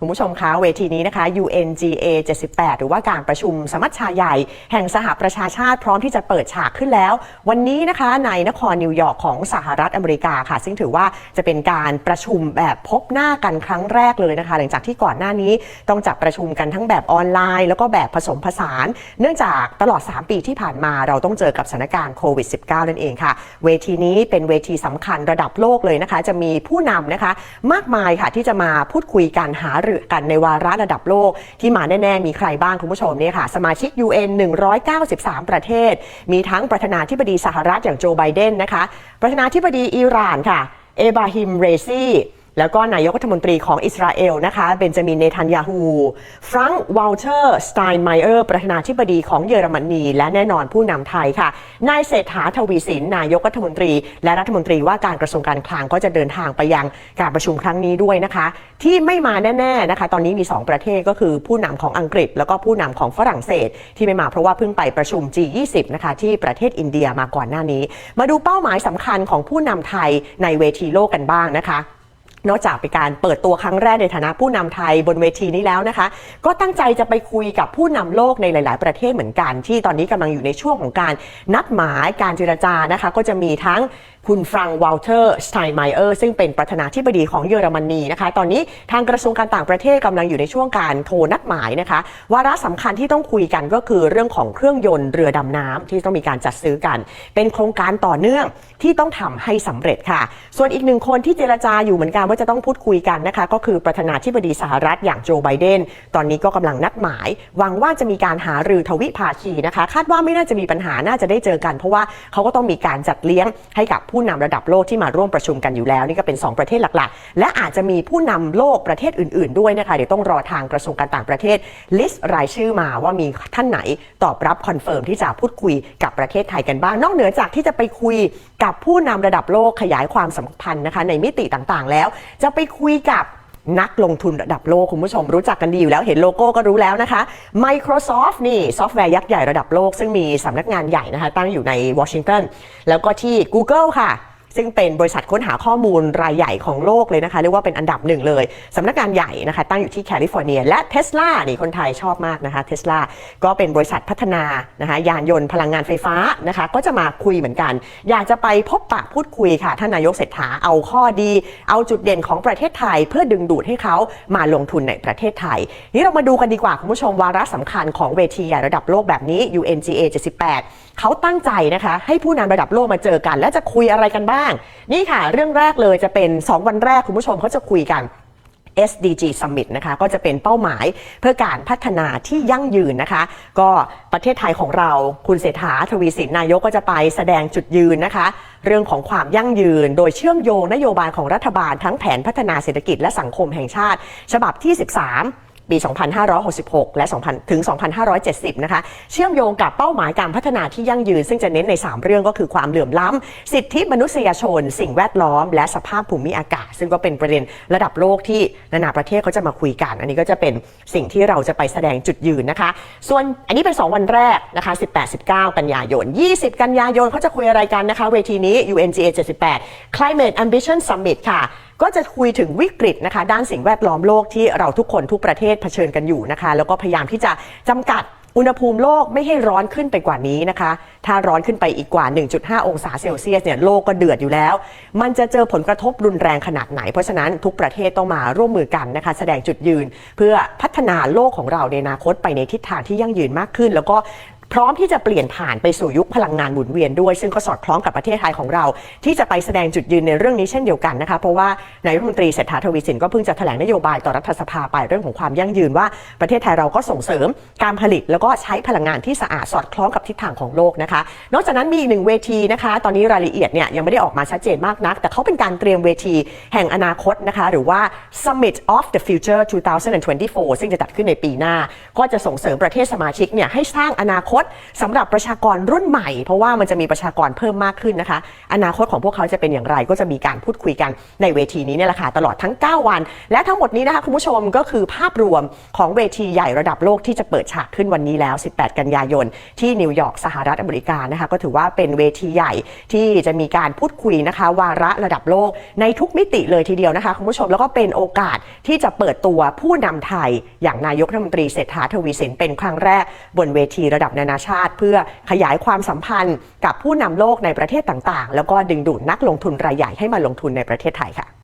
คุณผู้ชมคะเวทีนี้นะคะ UNGA 78 หรือว่าการประชุมสมัชชาใหญ่ แห่งสหประชาชาติพร้อมที่จะเปิดฉากขึ้นแล้ว วันนี้นะคะในนครนิวยอร์กของสหรัฐอเมริกาค่ะ ซึ่งถือว่าจะเป็นการประชุมแบบพบหน้ากันครั้งแรกเลยนะคะ หลังจากที่ก่อนหน้านี้ต้องจัดประชุมกันทั้งแบบออนไลน์ แล้วก็แบบผสมผสาน เนื่องจากตลอด 3 ปีที่ผ่านมาเราต้องเจอกับสถานการณ์โควิด -19 นั่นเองค่ะ เวทีนี้เป็นเวทีสำคัญระดับโลกเลยนะคะ จะมีผู้นำนะคะ มากมายค่ะที่จะมาพูดคุยกันหารือกันในวาระระดับโลกที่มาแน่ ๆ มีใครบ้างคุณผู้ชมเนี่ยค่ะ สมาชิก UN 193 ประเทศ มีทั้งประธานาธิบดีสหรัฐอย่างโจไบเดนนะคะ ประธานาธิบดีอิหร่านค่ะ เอบราฮิม เรซี แล้วก็นายกรัฐมนตรีของอิสราเอลนะคะเบนจามินเนทันยาฮูฟรังก์วอลเตอร์สไตน์ไมเออร์ประธานาธิบดีของเยอรมนี และแน่นอนผู้นำไทยค่ะนายเศรษฐาทวีสินนายกรัฐมนตรี และรัฐมนตรีว่าการกระทรวงการคลังก็จะเดินทางไปยังการประชุมครั้งนี้ด้วยนะคะ ที่ไม่มาแน่ๆนะคะ ตอนนี้มี 2 ประเทศก็คือผู้นำของอังกฤษ แล้วก็ผู้นำของฝรั่งเศส ที่ไม่มาเพราะว่าเพิ่งไปประชุม G20 นะคะที่ประเทศอินเดียมาก่อนหน้านี้ มาดูเป้าหมายสำคัญของผู้นำไทยในเวทีโลกกันบ้างนะคะ นอกจากเป็นการเปิดตัวครั้งแรกในฐานะผู้นำไทยบนเวทีนี้แล้วนะคะ ก็ตั้งใจจะไปคุยกับผู้นำโลกในหลาย ๆ ประเทศเหมือนกัน ที่ตอนนี้กำลังอยู่ในช่วงของการนัดหมายการเจรจานะคะ ก็จะมีทั้ง คุณฟรังวอลเตอร์สไตน์ไมเออร์ซึ่งเป็นประธานาธิบดีของเยอรมนีนะคะ ตอนนี้ทางกระทรวงการต่างประเทศกำลังอยู่ในช่วงการโทรนัดหมายนะคะวาระสำคัญที่ต้องคุยกันก็คือเรื่องของเครื่องยนต์เรือดำน้ำที่ต้องมีการจัดซื้อกัน เป็นโครงการต่อเนื่องที่ต้องทำให้สำเร็จค่ะ ส่วนอีกหนึ่งคนที่เจรจาอยู่เหมือนกันว่าจะต้องพูดคุยกันนะคะ ก็คือประธานาธิบดีสหรัฐอย่างโจไบเดนตอนนี้ก็กำลังนัดหมาย หวังว่าจะมีการหารือทวิภาคีนะคะ คาดว่าไม่น่าจะมีปัญหาน่าจะได้เจอกัน เพราะว่าเขาก็ต้องมีการจัดเลี้ยงให้กับผูู้้นำระดับโลกที่มาร่วมประชุมกันอยู่แล้ว นี่ก็เป็น 2 ประเทศหลักๆ และอาจจะมีผู้นำโลกประเทศอื่น ๆ ด้วยนะคะเดี๋ยวต้องรอทางกระทรวงการต่างประเทศลิสต์รายชื่อมาว่ามีท่านไหนตอบรับคอนเฟิร์มที่จะพูดคุยกับประเทศไทยกันบ้าง นอกเหนือจากที่จะไปคุยกับผู้นำระดับโลกขยายความสัมพันธ์นะคะในมิติต่างๆ แล้ว จะไปคุยกับ นักลงทุนระดับโลก คุณผู้ชมรู้จักกันดีอยู่แล้วเห็นโลโก้ก็รู้แล้วนะคะ Microsoft นี่ซอฟต์แวร์ยักษ์ใหญ่ระดับโลก ซึ่งมีสำนักงานใหญ่นะคะตั้งอยู่ในวอชิงตันแล้วก็ที่ Google ค่ะ ซึ่งเป็นบริษัทค้นหาข้อมูลรายใหญ่ของโลกเลยนะคะ เรียกว่าเป็นอันดับหนึ่งเลยสำนักงานใหญ่นะคะ ตั้งอยู่ที่แคลิฟอร์เนีย และ Tesla นี่คนไทยชอบมากนะคะ Tesla ก็เป็นบริษัทพัฒนานะคะยานยนต์พลังงานไฟฟ้านะคะ ก็จะมาคุยเหมือนกัน อยากจะไปพบปะพูดคุยค่ะท่านนายกเศรษฐาเอาข้อดี เอาจุดเด่นของประเทศไทย เพื่อดึงดูดให้เขามาลงทุนในประเทศไทย นี่เรามาดูกันดีกว่าคุณผู้ชมวาระสำคัญของเวทีใหญ่ระดับโลกแบบนี้ UNGA 78 เขาตั้งใจนะคะ ให้ผู้นำระดับโลกมาเจอกัน และจะคุยอะไรกันบ้างนี่ค่ะ เรื่องแรกเลยจะเป็น 2 วันแรกคุณผู้ชมเขาจะคุยกัน SDG Summit นะคะก็จะเป็นเป้าหมายเพื่อการพัฒนาที่ยั่งยืนนะคะ ก็ประเทศไทยของเราคุณเศรษฐาทวีสินนายกก็จะไปแสดงจุดยืนนะคะ เรื่องของความยั่งยืน โดยเชื่อมโยงนโยบายของรัฐบาลทั้งแผนพัฒนาเศรษฐกิจและสังคมแห่งชาติ ฉบับที่ 13 ปี 2566 และ 2000 ถึง 2570 นะคะ เชื่อมโยงกับเป้าหมายการพัฒนาที่ยั่งยืน ซึ่งจะเน้นใน 3 เรื่องก็คือความเหลื่อมล้ำ สิทธิมนุษยชน สิ่งแวดล้อม และสภาพภูมิอากาศ ซึ่งก็เป็นประเด็นระดับโลกที่นานาประเทศเขาจะมาคุยกัน อันนี้ก็จะเป็นสิ่งที่เราจะไปแสดงจุดยืนนะคะ ส่วนอันนี้เป็น 2 วันแรกนะคะ 18-19 กันยายน 20 กันยายนเขาจะคุยอะไรกันนะคะ เวทีนี้ UNGA 78 Climate Ambition Summit ค่ะ ก็จะคุยถึงวิกฤตนะคะ ด้านสิ่งแวดล้อมโลกที่เราทุกคนทุกประเทศเผชิญกันอยู่นะคะ แล้วก็พยายามที่จะจำกัดอุณหภูมิโลกไม่ให้ร้อนขึ้นไปกว่านี้นะคะ ถ้าร้อนขึ้นไปอีกกว่า 1.5 องศาเซลเซียสเนี่ยโลกก็เดือดอยู่แล้ว มันจะเจอผลกระทบรุนแรงขนาดไหน เพราะฉะนั้นทุกประเทศต้องมาร่วมมือกันนะคะ แสดงจุดยืน เพื่อพัฒนาโลกของเราในอนาคตไปในทิศทางที่ยั่งยืนมากขึ้น แล้วก็ พร้อมที่จะเปลี่ยนผ่านไปสู่ยุคพลังงานหมุนเวียนด้วย ซึ่งก็สอดคล้องกับประเทศไทยของเรา ที่จะไปแสดงจุดยืนในเรื่องนี้เช่นเดียวกันนะคะเพราะว่านายรัฐมนตรีเศรษฐาทวีสินก็เพิ่งจะแถลงนโยบายต่อรัฐสภาไปเรื่องของความยั่งยืนว่าประเทศไทยเราก็ส่งเสริมการผลิต แล้วก็ใช้พลังงานที่สะอาดสอดคล้องกับทิศทางของโลกนะคะ นอกจากนั้นมีอีกหนึ่งเวทีนะคะ ตอนนี้รายละเอียดเนี่ยยังไม่ได้ออกมาชัดเจนมากนัก แต่เขาเป็นการเตรียมเวทีแห่งอนาคตนะคะหรือว่า Summit of the Future 2024 ซึ่งจะจัดขึ้นในปีหน้า ก็จะส่งเสริมประเทศสมาชิกเนี่ยให้สร้างอนาคตตสำหรับประชากรรุ่นใหม่ เพราะว่ามันจะมีประชากรเพิ่มมากขึ้นนะคะ อนาคตของพวกเขาจะเป็นอย่างไรก็จะมีการพูดคุยกันในเวทีนี้เนี่ยแหละค่ะตลอดทั้ง 9 วัน และทั้งหมดนี้นะคะคุณผู้ชมก็คือภาพรวมของเวทีใหญ่ระดับโลกที่จะเปิดฉากขึ้นวันนี้แล้ว 18 กันยายน ที่นิวยอร์กสหรัฐอเมริกานะคะก็ถือว่าเป็นเวทีใหญ่ที่จะมีการพูดคุยนะคะ วาระระดับโลกในทุกมิติเลยทีเดียวนะคะคุณผู้ชมแล้วก็เป็นโอกาสที่จะเปิดตัวผู้นำไทย อย่างนายกรัฐมนตรีเศรษฐาทวีสินเป็นครั้งแรกบนเวทีระดับนานาชาติ เพื่อขยายความสัมพันธ์กับผู้นำโลกในประเทศต่างๆ แล้วก็ดึงดูดนักลงทุนรายใหญ่ให้มาลงทุนในประเทศไทยค่ะ